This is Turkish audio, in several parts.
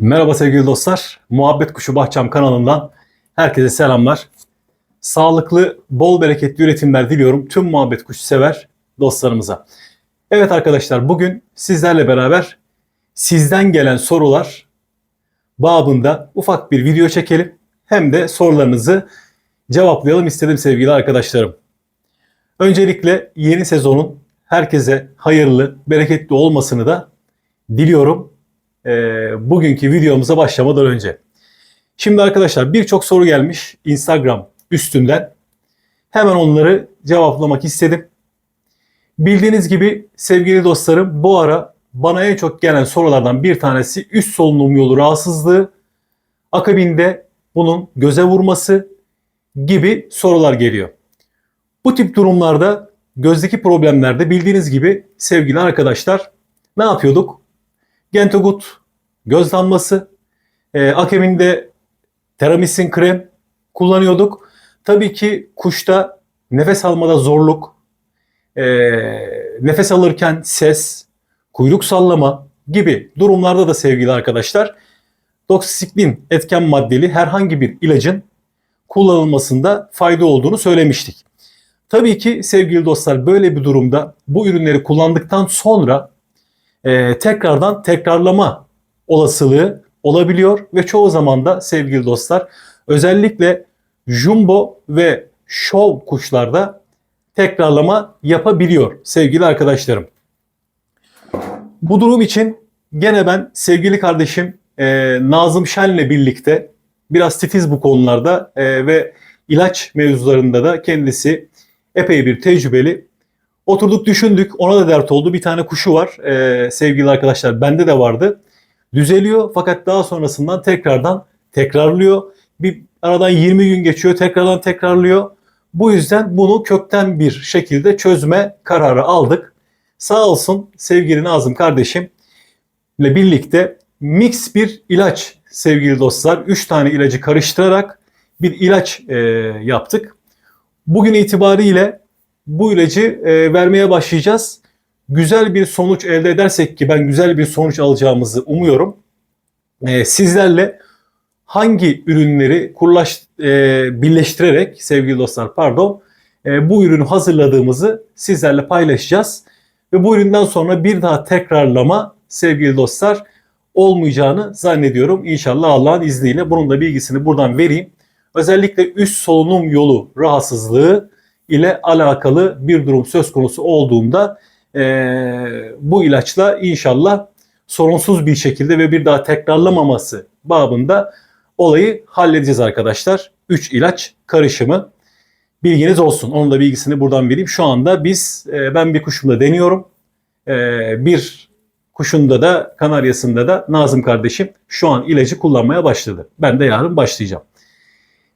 Merhaba sevgili dostlar. Muhabbet Kuşu Bahçam kanalından herkese selamlar. Sağlıklı, bol bereketli üretimler diliyorum tüm muhabbet kuşu sever dostlarımıza. Evet arkadaşlar bugün sizlerle beraber sizden gelen sorular babında ufak bir video çekelim. Hem de sorularınızı cevaplayalım istedim sevgili arkadaşlarım. Öncelikle yeni sezonun herkese hayırlı, bereketli olmasını da diliyorum e, bugünkü videomuza başlamadan önce. Şimdi arkadaşlar birçok soru gelmiş Instagram üstünden. Hemen onları cevaplamak istedim. Bildiğiniz gibi sevgili dostlarım bu ara bana en çok gelen sorulardan bir tanesi üst solunum yolu rahatsızlığı. Akabinde bunun göze vurması gibi sorular geliyor. Bu tip durumlarda gözdeki problemlerde bildiğiniz gibi sevgili arkadaşlar ne yapıyorduk? Gentogut göz damlası, e, akabinde teramisin krem kullanıyorduk. Tabii ki kuşta nefes almada zorluk, e, nefes alırken ses, kuyruk sallama gibi durumlarda da sevgili arkadaşlar doksisiklin etken maddeli herhangi bir ilacın kullanılmasında fayda olduğunu söylemiştik. Tabii ki sevgili dostlar böyle bir durumda bu ürünleri kullandıktan sonra e, tekrardan tekrarlama olasılığı olabiliyor ve çoğu zaman da sevgili dostlar özellikle jumbo ve şov kuşlarda tekrarlama yapabiliyor sevgili arkadaşlarım. Bu durum için gene ben sevgili kardeşim e, Nazım Şen'le birlikte biraz titiz bu konularda e, ve ilaç mevzularında da kendisi epey bir tecrübeli. Oturduk düşündük ona da dert oldu bir tane kuşu var e, sevgili arkadaşlar bende de vardı. Düzeliyor fakat daha sonrasından tekrardan tekrarlıyor. Bir aradan 20 gün geçiyor tekrardan tekrarlıyor. Bu yüzden bunu kökten bir şekilde çözme kararı aldık. Sağ olsun sevgili Nazım kardeşim ile birlikte mix bir ilaç sevgili dostlar. 3 tane ilacı karıştırarak bir ilaç e, yaptık. Bugün itibariyle bu ilacı e, vermeye başlayacağız. Güzel bir sonuç elde edersek ki ben güzel bir sonuç alacağımızı umuyorum. E, sizlerle hangi ürünleri kurlaş, e, birleştirerek sevgili dostlar pardon e, bu ürünü hazırladığımızı sizlerle paylaşacağız. Ve bu üründen sonra bir daha tekrarlama sevgili dostlar olmayacağını zannediyorum. İnşallah Allah'ın izniyle bunun da bilgisini buradan vereyim. Özellikle üst solunum yolu rahatsızlığı ile alakalı bir durum söz konusu olduğunda e, bu ilaçla inşallah sorunsuz bir şekilde ve bir daha tekrarlamaması babında olayı halledeceğiz arkadaşlar. 3 ilaç karışımı bilginiz olsun. Onun da bilgisini buradan vereyim. Şu anda biz e, ben bir kuşumda deniyorum. E, bir kuşunda da kanaryasında da Nazım kardeşim şu an ilacı kullanmaya başladı. Ben de yarın başlayacağım.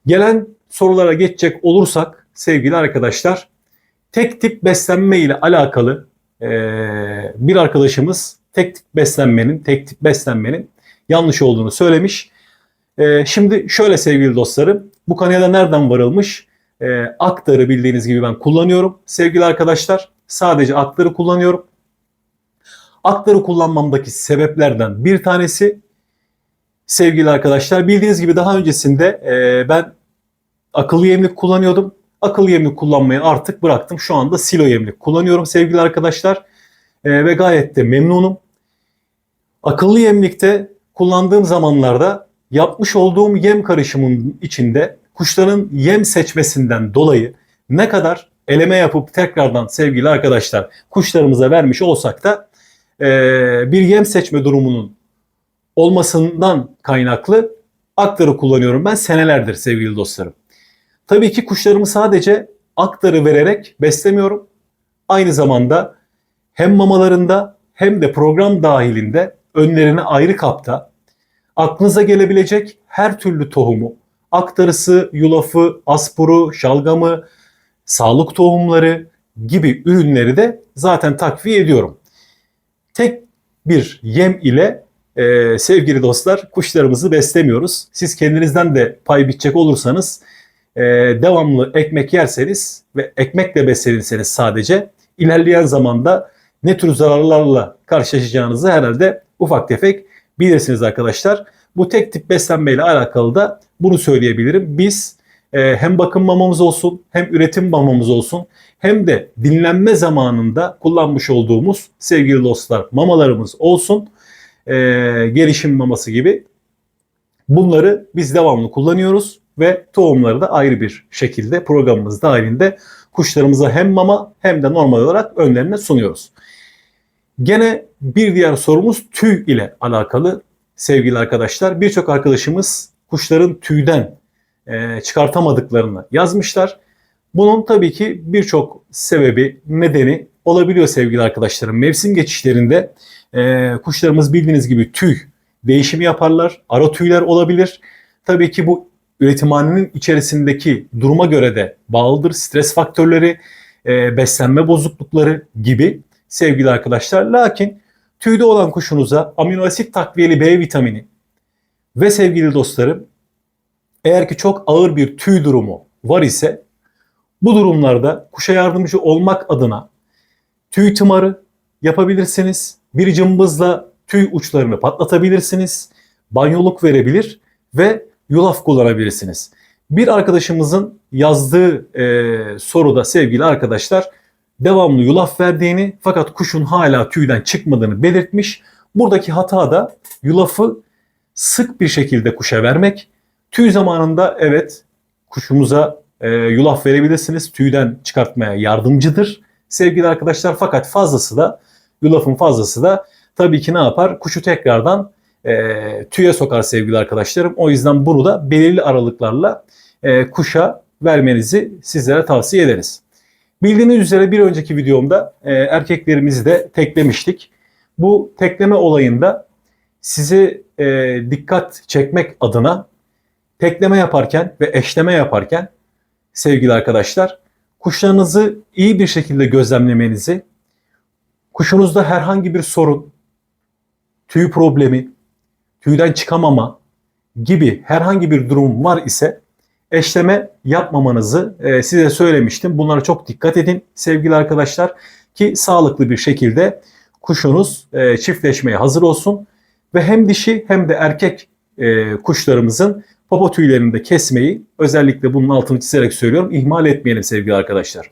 Gelen sorulara geçecek olursak sevgili arkadaşlar tek tip beslenme ile alakalı bir arkadaşımız tek tip beslenmenin tek tip beslenmenin yanlış olduğunu söylemiş. E, şimdi şöyle sevgili dostlarım bu kanıya nereden varılmış? E, aktarı bildiğiniz gibi ben kullanıyorum sevgili arkadaşlar. Sadece aktarı kullanıyorum. Aktarı kullanmamdaki sebeplerden bir tanesi sevgili arkadaşlar bildiğiniz gibi daha öncesinde ben akıllı yemlik kullanıyordum. Akıllı yemlik kullanmayı artık bıraktım. Şu anda silo yemlik kullanıyorum sevgili arkadaşlar. E, ve gayet de memnunum. Akıllı yemlikte kullandığım zamanlarda yapmış olduğum yem karışımının içinde kuşların yem seçmesinden dolayı ne kadar eleme yapıp tekrardan sevgili arkadaşlar kuşlarımıza vermiş olsak da e, bir yem seçme durumunun olmasından kaynaklı aktarı kullanıyorum ben senelerdir sevgili dostlarım. Tabii ki kuşlarımı sadece aktarı vererek beslemiyorum. Aynı zamanda hem mamalarında hem de program dahilinde önlerine ayrı kapta aklınıza gelebilecek her türlü tohumu, aktarısı, yulafı, aspuru, şalgamı, sağlık tohumları gibi ürünleri de zaten takviye ediyorum. Tek bir yem ile e, sevgili dostlar kuşlarımızı beslemiyoruz. Siz kendinizden de pay bitecek olursanız e, devamlı ekmek yerseniz ve ekmekle beslenirseniz sadece ilerleyen zamanda ne tür zararlarla karşılaşacağınızı herhalde ufak tefek bilirsiniz arkadaşlar. Bu tek tip beslenmeyle alakalı da bunu söyleyebilirim. Biz e, hem bakım mamamız olsun hem üretim mamamız olsun hem de dinlenme zamanında kullanmış olduğumuz sevgili dostlar mamalarımız olsun. E, gelişim maması gibi bunları biz devamlı kullanıyoruz ve tohumları da ayrı bir şekilde programımız dahilinde kuşlarımıza hem mama hem de normal olarak önlerine sunuyoruz. Gene bir diğer sorumuz tüy ile alakalı sevgili arkadaşlar. Birçok arkadaşımız kuşların tüyden e, çıkartamadıklarını yazmışlar. Bunun tabii ki birçok sebebi, nedeni olabiliyor sevgili arkadaşlarım. Mevsim geçişlerinde e, kuşlarımız bildiğiniz gibi tüy değişimi yaparlar. Ara tüyler olabilir. Tabii ki bu üretimhanenin içerisindeki duruma göre de bağlıdır. Stres faktörleri, e, beslenme bozuklukları gibi sevgili arkadaşlar. Lakin tüyde olan kuşunuza amino asit takviyeli B vitamini ve sevgili dostlarım eğer ki çok ağır bir tüy durumu var ise bu durumlarda kuşa yardımcı olmak adına tüy tımarı yapabilirsiniz. Bir cımbızla tüy uçlarını patlatabilirsiniz. Banyoluk verebilir ve yulaf kullanabilirsiniz. Bir arkadaşımızın yazdığı e, soruda sevgili arkadaşlar devamlı yulaf verdiğini fakat kuşun hala tüyden çıkmadığını belirtmiş. Buradaki hata da yulafı sık bir şekilde kuşa vermek. Tüy zamanında evet kuşumuza e, yulaf verebilirsiniz. Tüyden çıkartmaya yardımcıdır sevgili arkadaşlar. Fakat fazlası da yulafın fazlası da tabii ki ne yapar? Kuşu tekrardan e, tüye sokar sevgili arkadaşlarım. O yüzden bunu da belirli aralıklarla e, kuşa vermenizi sizlere tavsiye ederiz. Bildiğiniz üzere bir önceki videomda e, erkeklerimizi de teklemiştik. Bu tekleme olayında sizi e, dikkat çekmek adına tekleme yaparken ve eşleme yaparken sevgili arkadaşlar kuşlarınızı iyi bir şekilde gözlemlemenizi, kuşunuzda herhangi bir sorun, tüy problemi, tüyden çıkamama gibi herhangi bir durum var ise eşleme yapmamanızı e, size söylemiştim. Bunlara çok dikkat edin sevgili arkadaşlar ki sağlıklı bir şekilde kuşunuz e, çiftleşmeye hazır olsun ve hem dişi hem de erkek e, kuşlarımızın popo tüylerini de kesmeyi özellikle bunun altını çizerek söylüyorum ihmal etmeyelim sevgili arkadaşlar.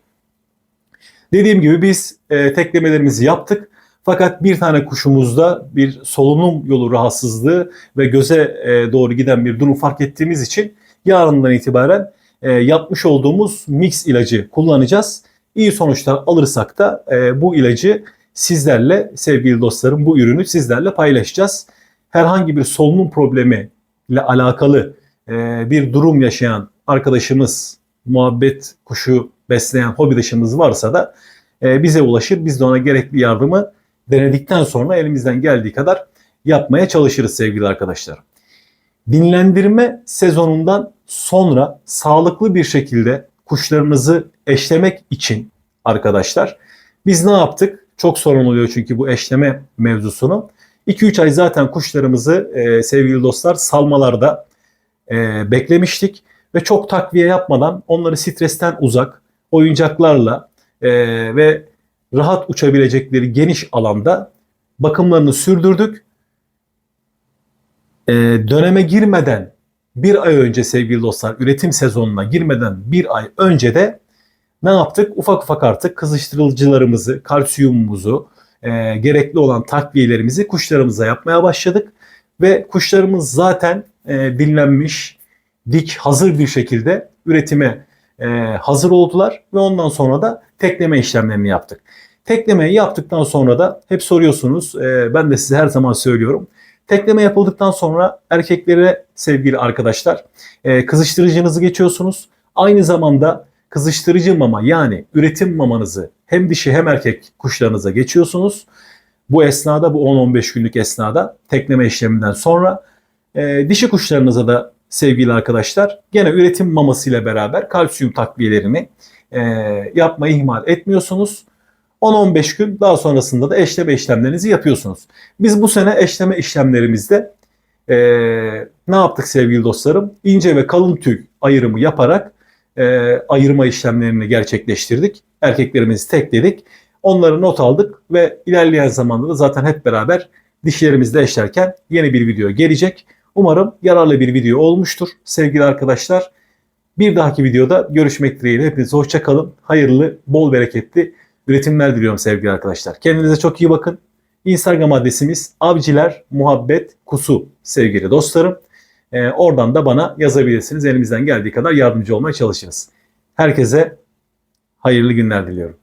Dediğim gibi biz e, teklemelerimizi yaptık. Fakat bir tane kuşumuzda bir solunum yolu rahatsızlığı ve göze e, doğru giden bir durum fark ettiğimiz için yarından itibaren e, yapmış olduğumuz mix ilacı kullanacağız. İyi sonuçlar alırsak da e, bu ilacı sizlerle sevgili dostlarım bu ürünü sizlerle paylaşacağız. Herhangi bir solunum problemi ile alakalı bir durum yaşayan arkadaşımız, muhabbet kuşu besleyen hobidaşımız varsa da bize ulaşır. Biz de ona gerekli yardımı denedikten sonra elimizden geldiği kadar yapmaya çalışırız sevgili arkadaşlar. Dinlendirme sezonundan sonra sağlıklı bir şekilde kuşlarınızı eşlemek için arkadaşlar biz ne yaptık? Çok sorun oluyor çünkü bu eşleme mevzusunu. 2-3 ay zaten kuşlarımızı e, sevgili dostlar salmalarda e, beklemiştik ve çok takviye yapmadan onları stresten uzak oyuncaklarla e, ve rahat uçabilecekleri geniş alanda bakımlarını sürdürdük. E, döneme girmeden bir ay önce sevgili dostlar üretim sezonuna girmeden bir ay önce de ne yaptık? Ufak ufak artık kızıştırıcılarımızı, kalsiyumumuzu, e, gerekli olan takviyelerimizi kuşlarımıza yapmaya başladık. Ve kuşlarımız zaten e, dinlenmiş, dik, hazır bir şekilde üretime e, hazır oldular. Ve ondan sonra da tekleme işlemlerini yaptık. Teklemeyi yaptıktan sonra da hep soruyorsunuz. E, ben de size her zaman söylüyorum. Tekleme yapıldıktan sonra erkeklere sevgili arkadaşlar e, kızıştırıcınızı geçiyorsunuz. Aynı zamanda kızıştırıcı mama yani üretim mamanızı hem dişi hem erkek kuşlarınıza geçiyorsunuz. Bu esnada bu 10-15 günlük esnada tekleme işleminden sonra e, dişi kuşlarınıza da sevgili arkadaşlar gene üretim maması ile beraber kalsiyum takviyelerini e, yapmayı ihmal etmiyorsunuz. 10-15 gün daha sonrasında da eşleme işlemlerinizi yapıyorsunuz. Biz bu sene eşleme işlemlerimizde e, ne yaptık sevgili dostlarım? İnce ve kalın tüy ayrımı yaparak e, ayırma işlemlerini gerçekleştirdik. Erkeklerimizi tekledik. Onları not aldık ve ilerleyen zamanda da zaten hep beraber dişlerimizle eşlerken yeni bir video gelecek. Umarım yararlı bir video olmuştur sevgili arkadaşlar. Bir dahaki videoda görüşmek dileğiyle. Hepinize hoşça kalın. Hayırlı, bol bereketli üretimler diliyorum sevgili arkadaşlar. Kendinize çok iyi bakın. Instagram adresimiz avciler muhabbet kusu sevgili dostlarım. Ee, oradan da bana yazabilirsiniz. Elimizden geldiği kadar yardımcı olmaya çalışırız. Herkese hayırlı günler diliyorum.